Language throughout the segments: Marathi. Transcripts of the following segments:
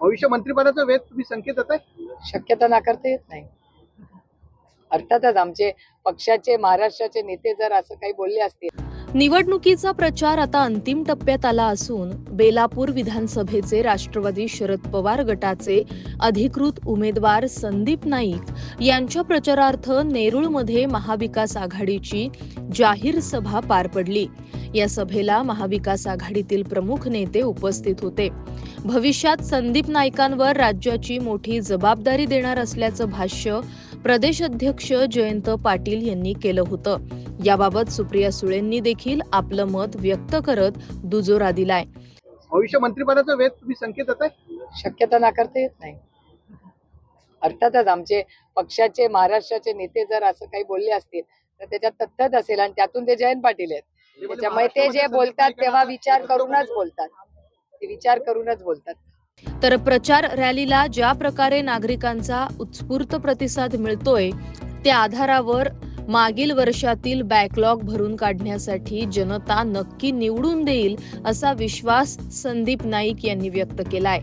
भविष्य मंत्रिपदाचा वेध तुम्ही संकेत देत आहे शक्यता नाकारता येत नाही. अर्थातच आमचे पक्षाचे महाराष्ट्राचे नेते जर असं काही बोलले असतील निवडणुकीचा प्रचार आता अंतिम टप्प्यात आला असून बेलापूर विधानसभेचे राष्ट्रवादी शरद पवार गटाचे अधिकृत उमेदवार संदीप नाईक यांच्या प्रचारार्थ नेरूळमध्ये महाविकास आघाडीची जाहीर सभा पार पडली. या सभेला महाविकास आघाडीतील प्रमुख नेते उपस्थित होते. भविष्यात संदीप नाईकांवर राज्याची मोठी जबाबदारी देणार असल्याचं भाष्य प्रदेश अध्यक्ष जयंत पाटील यांनी केलं होतं. याबाबत सुप्रिया सुळेंनी देखील आपलं मत व्यक्त करत दुजोरा दिलाय. भविष्य मंत्रिपदाचा वेध तुम्ही संकेत शक्यता नाकारता येत नाही. अर्थातच आमचे पक्षाचे महाराष्ट्राचे नेते जर असं काही बोलले असतील तर त्याच्यात तथ्यच असेल आणि त्यातून ते जयंत पाटील आहेत. त्याच्यामुळे ते जे बोलतात तेव्हा विचार करूनच बोलतात. ते विचार करूनच बोलतात. तर प्रचार रॅलीला ज्या प्रकारे नागरिकांचा उत्स्फूर्त प्रतिसाद मिळतोय त्या आधारावर मागील वर्षातील बॅकलॉग भरून काढण्यासाठी जनता नक्की निवडून देईल असा विश्वास संदीप नाईक यांनी व्यक्त केलाय.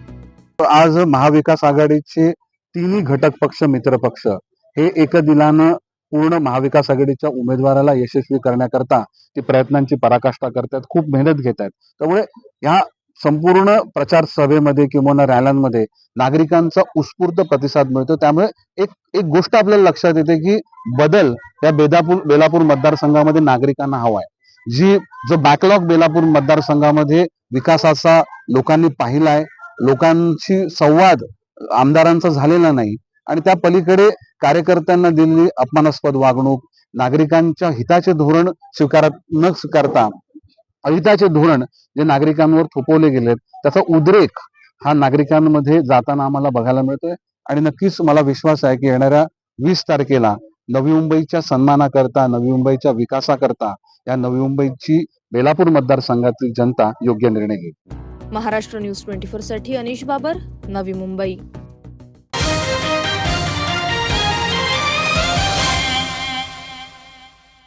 आज महाविकास आघाडीचे तिन्ही घटक पक्ष मित्र पक्ष हे एक दिलानं पूर्ण महाविकास आघाडीच्या उमेदवाराला यशस्वी करण्याकरता ते प्रयत्नांची पराकाष्ठा करतात खूप मेहनत घेत आहेत त्यामुळे ह्या संपूर्ण प्रचार सभेमध्ये किंवा रॅल्यांमध्ये नागरिकांचा उत्स्फूर्त प्रतिसाद मिळतो. त्यामुळे एक एक गोष्ट आपल्याला लक्षात येते की बदल या बेदापूर बेलापूर मतदारसंघामध्ये नागरिकांना हवा आहे. जी जो बॅकलॉग बेलापूर मतदारसंघामध्ये विकासाचा लोकांनी पाहिलाय लोकांशी संवाद आमदारांचा झालेला नाही. आणि त्या पलीकडे कार्यकर्त्यांना दिलेली अपमानास्पद वागणूक नागरिकांच्या हिताचे धोरण स्वीकार न स्वीकारता अहिताचे धोरण जे नागरिकांवर थोपवले गेलेत त्याचा उद्रेक हा नागरिकांमध्ये जाताना आम्हाला बघायला मिळतोय. आणि नक्कीच मला विश्वास आहे की येणाऱ्या वीस तारखेला नवी मुंबईच्या सन्मानाकरता नवी मुंबईच्या विकासाकरता या नवी मुंबईची बेलापूर मतदारसंघातील जनता योग्य निर्णय घेईल. महाराष्ट्र न्यूज ट्वेंटी फोरसाठी अनिश बाबर नवी मुंबई.